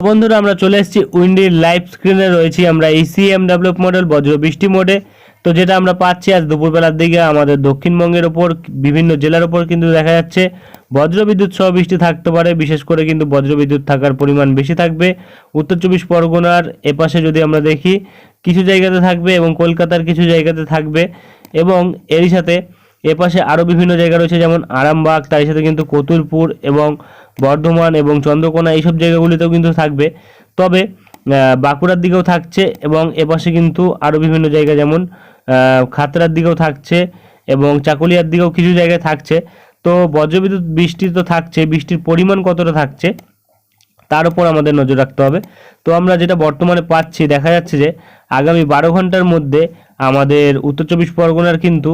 বন্ধুরা, আমরা চলে এসেছি উইন্ডির লাইভ স্ক্রিনে। রয়েছি আমরা ইসিএম ডেভেলপ মডেল বজ্র বৃষ্টি মোডে তো যেটা আমরা পাচ্ছি আজ দুপুরবেলার দিকে আমাদের দক্ষিণবঙ্গের ওপর, বিভিন্ন জেলার ওপর কিন্তু দেখা যাচ্ছে। বজ্র বিদ্যুৎ সহ বৃষ্টি থাকতে পারে, বিশেষ করে কিন্তু বজ্র বিদ্যুৎ থাকার পরিমাণ বেশি থাকবে। উত্তর চব্বিশ পরগনার এপাশে যদি আমরা দেখি, কিছু জায়গাতে থাকবে এবং কলকাতার কিছু জায়গাতে থাকবে। এবং এরই সাথে এপাশে আরও বিভিন্ন জায়গা রয়েছে, যেমন আরামবাগ তার সাথে কিন্তু কতুলপুর এবং বর্ধমান এবং চন্দ্রকোনা এইসব জায়গাগুলিতেও কিন্তু থাকবে। তবে বাঁকুড়ার দিকেও থাকছে এবং এপাশে কিন্তু আরও বিভিন্ন জায়গা যেমন আহ, খাতড়ার দিকেও থাকছে এবং চাকুলিয়ার দিকেও কিছু জায়গায় থাকছে। তো বজ্রবিদ্যুৎ বৃষ্টি তো থাকছে বৃষ্টির পরিমাণ কতটা থাকছে তার উপর আমাদের নজর রাখতে হবে। তো আমরা যেটা বর্তমানে পাচ্ছি দেখা যাচ্ছে যে আগামী বারো ঘণ্টার মধ্যে আমাদের উত্তর চব্বিশ পরগনার কিন্তু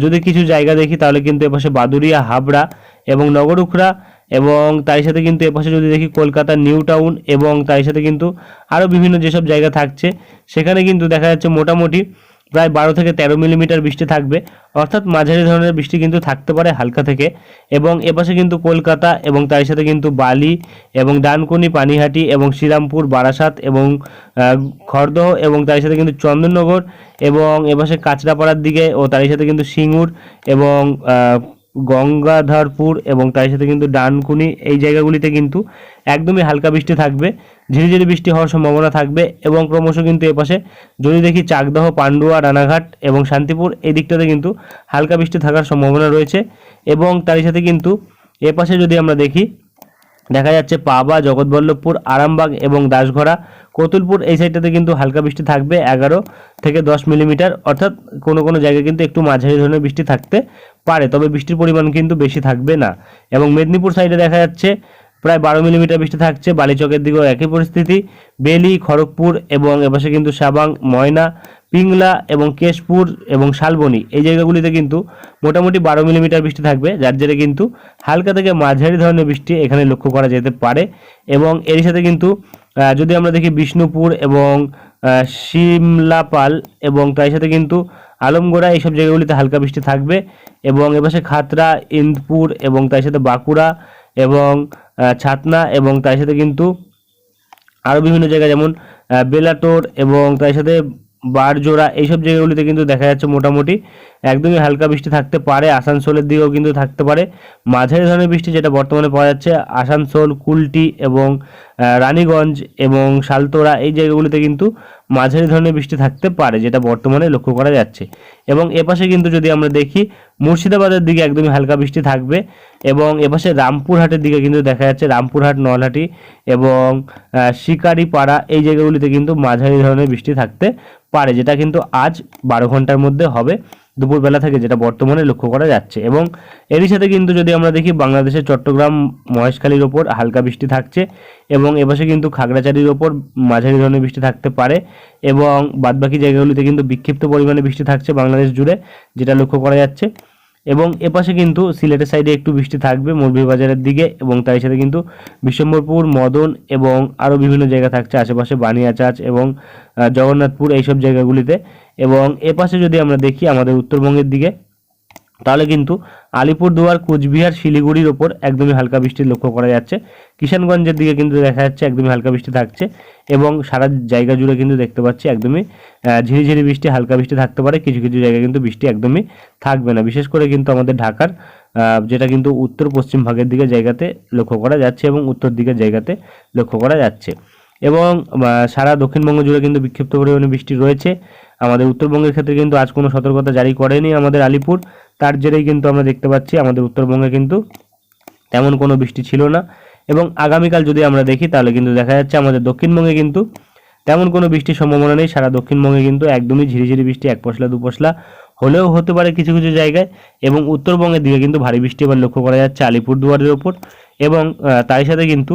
যদি কিছু জায়গা দেখি তাহলে কিন্তু এপাশে বাদুরিয়া হাবড়া এবং নগরুখরা এবং তার সাথে কিন্তু এপাশে যদি দেখি কলকাতা, নিউ টাউন এবং তার সাথে কিন্তু আরও বিভিন্ন যেসব জায়গা থাকছে, সেখানে কিন্তু দেখা যাচ্ছে মোটামুটি প্রায় বারো থেকে তেরো মিলিমিটার বৃষ্টি থাকবে। অর্থাৎ মাঝারি ধরনের বৃষ্টি কিন্তু থাকতে পারে হালকা থেকে এবং এপাশে কিন্তু কলকাতা এবং তার সাথে কিন্তু বালি এবং ডানকুনি, পানিহাটি এবং শ্রীরামপুর, বারাসাত এবং খড়দহ এবং তার সাথে কিন্তু চন্দননগর এবং এপাশে কাঁচরাপাড়ার দিকে ও তার সাথে কিন্তু সিঙ্গুর এবং গঙ্গাধরপুর এবং তার সাথে কিন্তু ডানকুনি, এই জায়গাগুলিতে কিন্তু একদমই হালকা বৃষ্টি থাকবে, ঝিরিঝিরি বৃষ্টি হওয়ার সম্ভাবনা থাকবে এবং ক্রমশ কিন্তু এপাশে যদি দেখি চাকদহ, পান্ডুয়া, রানাঘাট এবং শান্তিপুর, এই দিকটাতে কিন্তু হালকা বৃষ্টি থাকার সম্ভাবনা রয়েছে এবং তারই সাথে কিন্তু এপাশে যদি আমরা দেখি দেখা যাচ্ছে পাবা, জগৎবল্লভপুর, আরামবাগ এবং দাসঘরা কতুলপুর এই সাইডটাতে কিন্তু হালকা বৃষ্টি থাকবে, এগারো থেকে দশ মিলিমিটার। অর্থাৎ কোনো কোনো জায়গায় কিন্তু একটু মাঝারি ধরনের বৃষ্টি থাকতে পারে, তবে বৃষ্টির পরিমাণ কিন্তু বেশি থাকবে না। এবং মেদিনীপুর সাইডে দেখা যাচ্ছে, প্রায় বারো মিলিমিটার বৃষ্টি থাকছে, বালিচকের দিকেও একই পরিস্থিতি। বেলি, খড়গপুর এবং এপাশে কিন্তু সাবাং, ময়না পিংলা এবং কেশপুর এবং শালবনি, এই জায়গাগুলিতে কিন্তু মোটামুটি বারো মিলিমিটার বৃষ্টি থাকবে, যার জেরে কিন্তু হালকা থেকে মাঝারি ধরনের বৃষ্টি এখানে লক্ষ্য করা যেতে পারে এবং এর সাথে কিন্তু যদি আমরা দেখি বিষ্ণুপুর এবং সিমলাপাল এবং তার সাথে কিন্তু আলমগোড়া, এইসব জায়গাগুলিতে হালকা বৃষ্টি থাকবে এবং এপাশে খাতড়া ইন্দপুর এবং তার সাথে বাঁকুড়া এবং ছাতনা এবং তার সাথে কিন্তু আরও বিভিন্ন জায়গা যেমন বেলাটোর এবং তার সাথে বারজোড়া এইসব জায়গাগুলিতে কিন্তু দেখা যাচ্ছে মোটামুটি একদমই হালকা বৃষ্টি থাকতে পারে, আসানসোলের দিকেও কিন্তু থাকতে পারে। মাঝারি ধরনের বৃষ্টি যেটা বর্তমানে পাওয়া যাচ্ছে আসানসোল, কুলটি এবং রানীগঞ্জ এবং শালতোড়া এই জায়গাগুলিতে কিন্তু মাঝারি ধরনের বৃষ্টি থাকতে পারে, যেটা বর্তমানে লক্ষ্য করা যাচ্ছে। এবং এপাশে কিন্তু যদি আমরা দেখি, মুর্শিদাবাদের দিকে একদমই হালকা বৃষ্টি থাকবে এবং এপাশে রামপুরহাটের দিকে কিন্তু দেখা যাচ্ছে রামপুরহাট, নলহাটি এবং শিকারিপাড়া এই জায়গাগুলিতে কিন্তু মাঝারি ধরনের বৃষ্টি থাকতে পারে, যেটা কিন্তু আজ বারো ঘণ্টার মধ্যে হবে। দুপুরবেলা থেকে যেটা বর্তমানে লক্ষ্য করা যাচ্ছে। এবং এরই সাথে কিন্তু যদি আমরা দেখি বাংলাদেশের চট্টগ্রাম মহেশখালীর ওপর হালকা বৃষ্টি থাকছে এবং এপাশে কিন্তু খাগড়াছড়ির ওপর মাঝারি ধরনের বৃষ্টি থাকতে পারে এবং বাদবাকি জায়গাগুলিতে কিন্তু বিক্ষিপ্ত পরিমাণে বৃষ্টি থাকছে বাংলাদেশ জুড়ে, যেটা লক্ষ্য করা যাচ্ছে। এবং এপাশে কিন্তু সিলেটের সাইডে একটু বৃষ্টি থাকবে বাজারের দিকে এবং তার সাথে কিন্তু বিশ্বম্বরপুর মদন এবং আরও বিভিন্ন জায়গা থাকছে, আশেপাশে বানিয়াচাঁচ এবং জগন্নাথপুর এইসব জায়গাগুলিতে এবং এপাশে যদি আমরা দেখি আমাদের উত্তরবঙ্গের দিকে তাহলে কিন্তু আলিপুরদুয়ার, কোচবিহার, শিলিগুড়ির ওপর একদমই হালকা বৃষ্টি লক্ষ্য করা যাচ্ছে। কিষানগঞ্জের দিকে কিন্তু দেখা যাচ্ছে একদমই হালকা বৃষ্টি থাকছে এবং সারা জায়গা জুড়ে কিন্তু দেখতে পাচ্ছি একদমই ঝিরিঝিরি বৃষ্টি, হালকা বৃষ্টি থাকতে পারে। কিছু কিছু জায়গায় কিন্তু বৃষ্টি একদমই থাকবে না। বিশেষ করে কিন্তু আমাদের ঢাকার যেটা কিন্তু উত্তর পশ্চিম ভাগের দিকে জায়গাতে লক্ষ্য করা যাচ্ছে এবং উত্তর দিকের জায়গাতে লক্ষ্য করা যাচ্ছে। এবং সারা দক্ষিণবঙ্গ জুড়ে কিন্তু বিক্ষিপ্ত পরিমাণে বৃষ্টি রয়েছে। আমাদের উত্তরবঙ্গের ক্ষেত্রে কিন্তু আজ কোনো সতর্কতা জারি করেনি আমাদের আলিপুর। তার জেরেই কিন্তু আমরা দেখতে পাচ্ছি, আমাদের উত্তরবঙ্গে কিন্তু তেমন কোনো বৃষ্টি ছিল না। এবং আগামীকাল যদি আমরা দেখি, তাহলে কিন্তু দেখা যাচ্ছে আমাদের দক্ষিণবঙ্গে কিন্তু তেমন কোনো বৃষ্টির সম্ভাবনা নেই। সারা দক্ষিণবঙ্গে কিন্তু একদমই ঝিরিঝিরি বৃষ্টি, এক পশলা, দু পশলা হলেও হতে পারে কিছু কিছু জায়গায়। এবং উত্তরবঙ্গের দিকে কিন্তু ভারী বৃষ্টি এবার লক্ষ্য করা যাচ্ছে আলিপুরদুয়ারের ওপর। এবং তারই সাথে কিন্তু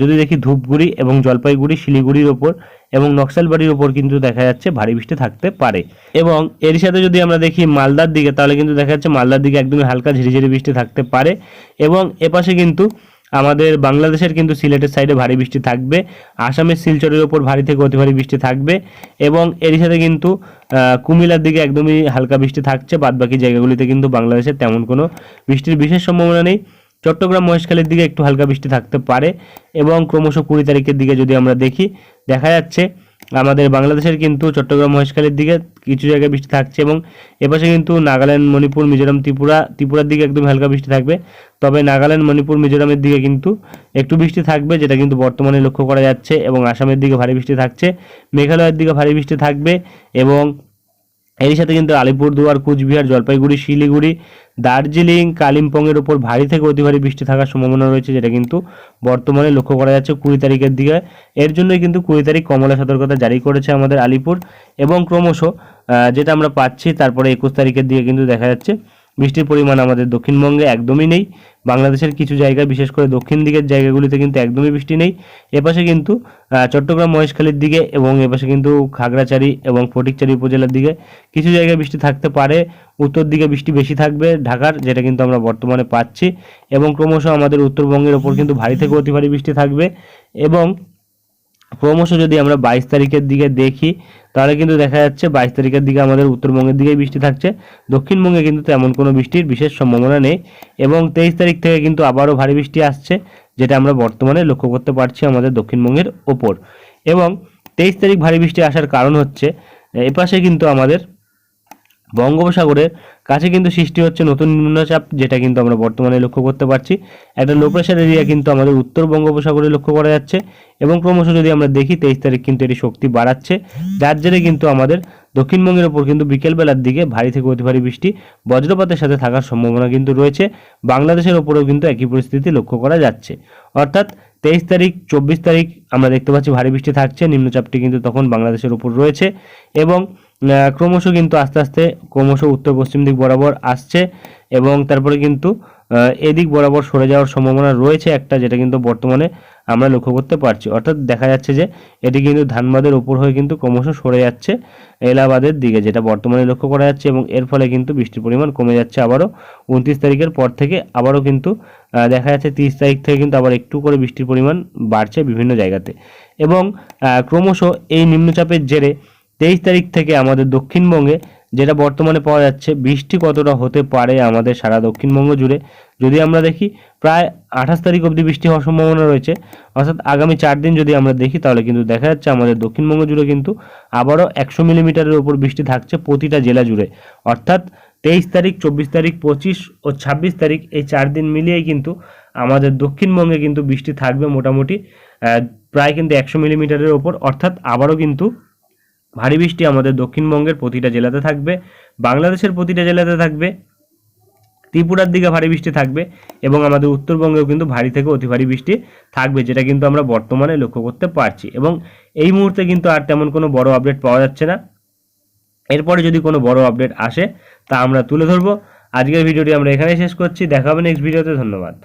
যদি দেখি ধূপগুড়ি এবং জলপাইগুড়ি শিলিগুড়ির ওপর এবং নকশালবাড়ির ওপর কিন্তু দেখা যাচ্ছে ভারী বৃষ্টি থাকতে পারে। এবং এর সাথে যদি আমরা দেখি মালদার দিকে তাহলে কিন্তু দেখা যাচ্ছে মালদার দিকে একদমই হালকা ঝিরিঝিরি বৃষ্টি থাকতে পারে এবং এপাশে কিন্তু আমাদের বাংলাদেশের কিন্তু সিলেটের সাইডে ভারী বৃষ্টি থাকবে আসামের শিলচরের ওপর ভারী থেকে অতি ভারী বৃষ্টি থাকবে এবং এরই সাথে কিন্তু আহ, কুমিল্লার দিকে একদমই হালকা বৃষ্টি থাকছে বাদবাকি জায়গাগুলিতে কিন্তু বাংলাদেশের তেমন কোনো বৃষ্টির বিশেষ সম্ভাবনা নেই। চট্টগ্রাম মহেশখালীর দিকে একটু হালকা বৃষ্টি থাকতে পারে এবং ক্রমশ কুড়ি তারিখের দিকে যদি আমরা দেখি, দেখা যাচ্ছে আমাদের বাংলাদেশের কিন্তু চট্টগ্রাম মহেশখালীর দিকে কিছু জায়গায় বৃষ্টি থাকছে এবং এপাশে কিন্তু নাগাল্যান্ড, মণিপুর, মিজোরাম, ত্রিপুরা, ত্রিপুরার দিকে একদম হালকা বৃষ্টি থাকবে। তবে নাগাল্যান্ড, মণিপুর, মিজোরামের দিকে কিন্তু একটু বৃষ্টি থাকবে, যেটা কিন্তু বর্তমানে লক্ষ্য করা যাচ্ছে এবং আসামের দিকে ভারী বৃষ্টি থাকছে, মেঘালয়ের দিকে ভারী বৃষ্টি থাকবে এবং এরই সাথে কিন্তু আলিপুরদুয়ার, কুচবিহার, জলপাইগুড়ি, শিলিগুড়ি, দার্জিলিং, কালিম্পংয়ের ওপর ভারী থেকে অতি ভারী বৃষ্টি থাকার সম্ভাবনা রয়েছে, যেটা কিন্তু বর্তমানে লক্ষ্য করা যাচ্ছে কুড়ি তারিখের দিকে। এর জন্যই কিন্তু কুড়ি তারিখ কমলা সতর্কতা জারি করেছে আমাদের আলিপুর। এবং ক্রমশ যেটা আমরা পাচ্ছি, তারপরে একুশ তারিখের দিকে কিন্তু দেখা যাচ্ছে বৃষ্টির পরিমাণ আমাদের দক্ষিণবঙ্গে একদমই নেই। বাংলাদেশের কিছু জায়গা, বিশেষ করে দক্ষিণ দিকের জায়গাগুলিতে কিন্তু একদমই বৃষ্টি নেই। এপাশে কিন্তু চট্টগ্রাম মহেশখালীর দিকে এবং এপাশে কিন্তু খাগড়াছড়ি এবং ফটিকচারি উপজেলার দিকে কিছু জায়গায় বৃষ্টি থাকতে পারে। উত্তর দিকে বৃষ্টি বেশি থাকবে ঢাকার, যেটা কিন্তু আমরা বর্তমানে পাচ্ছি। এবং ক্রমশ আমাদের উত্তরবঙ্গের ওপর কিন্তু ভারী থেকে অতি ভারী বৃষ্টি থাকবে। এবং ক্রমশ যদি আমরা বাইশ তারিখের দিকে দেখি তাহলে কিন্তু দেখা যাচ্ছে বাইশ তারিখের দিকে আমাদের উত্তরবঙ্গের দিকেই বৃষ্টি থাকছে। দক্ষিণবঙ্গে কিন্তু তেমন কোনো বৃষ্টির বিশেষ সম্ভাবনা নেই এবং তেইশ তারিখ থেকে কিন্তু আবারও ভারী বৃষ্টি আসছে, যেটা আমরা বর্তমানে লক্ষ্য করতে পারছি আমাদের দক্ষিণবঙ্গের ওপর। এবং তেইশ তারিখ ভারী বৃষ্টি আসার কারণ হচ্ছে এপাশে কিন্তু আমাদের বঙ্গোপসাগরের কাছে কিন্তু সৃষ্টি হচ্ছে নতুন নিম্নচাপ, যেটা কিন্তু আমরা বর্তমানে লক্ষ্য করতে পারছি। একটা লো প্রেশার এরিয়া কিন্তু আমাদের উত্তর বঙ্গোপসাগরে লক্ষ্য করা যাচ্ছে এবং ক্রমশ যদি আমরা দেখি, তেইশ তারিখ কিন্তু এটি শক্তি বাড়াচ্ছে। যার জেরে কিন্তু আমাদের দক্ষিণবঙ্গের ওপর কিন্তু বিকেলবেলার দিকে ভারী থেকে অতি ভারী বৃষ্টি, বজ্রপাতের সাথে থাকার সম্ভাবনা কিন্তু রয়েছে। বাংলাদেশের ওপরেও কিন্তু একই পরিস্থিতি লক্ষ্য করা যাচ্ছে। অর্থাৎ তেইশ তারিখ, চব্বিশ তারিখ আমরা দেখতে পাচ্ছি ভারী বৃষ্টি থাকছে, নিম্নচাপটি কিন্তু তখন বাংলাদেশের ওপর রয়েছে এবং ক্রমশ কিন্তু আস্তে আস্তে, ক্রমশ উত্তর পশ্চিম দিক বরাবর আসছে এবং তারপরে কিন্তু এদিক বরাবর সরে যাওয়ার সম্ভাবনা রয়েছে একটা, যেটা কিন্তু বর্তমানে আমরা লক্ষ্য করতে পারছি। অর্থাৎ দেখা যাচ্ছে যে, এটি কিন্তু ধানবাদের উপর হয়ে কিন্তু ক্রমশ সরে যাচ্ছে এলাহাবাদের দিকে, যেটা বর্তমানে লক্ষ্য করা যাচ্ছে এবং এর ফলে কিন্তু বৃষ্টির পরিমাণ কমে যাচ্ছে আবারও উনত্রিশ তারিখের পর থেকে আবারও কিন্তু দেখা যাচ্ছে তিরিশ তারিখ থেকে কিন্তু আবার একটু করে বৃষ্টির পরিমাণ বাড়ছে বিভিন্ন জায়গাতে। এবং ক্রমশ এই নিম্নচাপের জেরে তেইশ তারিখ থেকে আমাদের দক্ষিণবঙ্গে, যেটা বর্তমানে পাওয়া যাচ্ছে, বৃষ্টি কতটা হতে পারে আমাদের সারা দক্ষিণবঙ্গ জুড়ে? যদি আমরা দেখি, প্রায় আঠাশ তারিখ অবধি বৃষ্টি হওয়ার সম্ভাবনা রয়েছে। অর্থাৎ আগামী চার দিন যদি আমরা দেখি, তাহলে কিন্তু দেখা যাচ্ছে আমাদের দক্ষিণবঙ্গ জুড়ে কিন্তু আবারও একশো মিলিমিটারের ওপর বৃষ্টি থাকছে প্রতিটা জেলা জুড়ে। অর্থাৎ তেইশ তারিখ, চব্বিশ তারিখ, পঁচিশ ও ছাব্বিশ তারিখ এই চার দিন মিলিয়েই কিন্তু আমাদের দক্ষিণবঙ্গে কিন্তু বৃষ্টি থাকবে মোটামুটি প্রায় কিন্তু একশো মিলিমিটারের ওপর। অর্থাৎ আবারও কিন্তু ভারী বৃষ্টি আমাদের দক্ষিণবঙ্গের প্রতিটা জেলাতে থাকবে, বাংলাদেশের প্রতিটা জেলাতে থাকবে, ত্রিপুরার দিকে ভারী বৃষ্টি থাকবে এবং আমাদের উত্তরবঙ্গেও কিন্তু ভারী থেকে অতি ভারী বৃষ্টি থাকবে, যেটা কিন্তু আমরা বর্তমানে লক্ষ্য করতে পারছি এবং এই মুহূর্তে কিন্তু আর তেমন কোনো বড় আপডেট পাওয়া যাচ্ছে না। এরপরে যদি কোনো বড় আপডেট আসে তা আমরা তুলে ধরবো। আজকের ভিডিওটি আমরা এখানেই শেষ করছি, দেখা হবে নেক্সট ভিডিওতে ধন্যবাদ।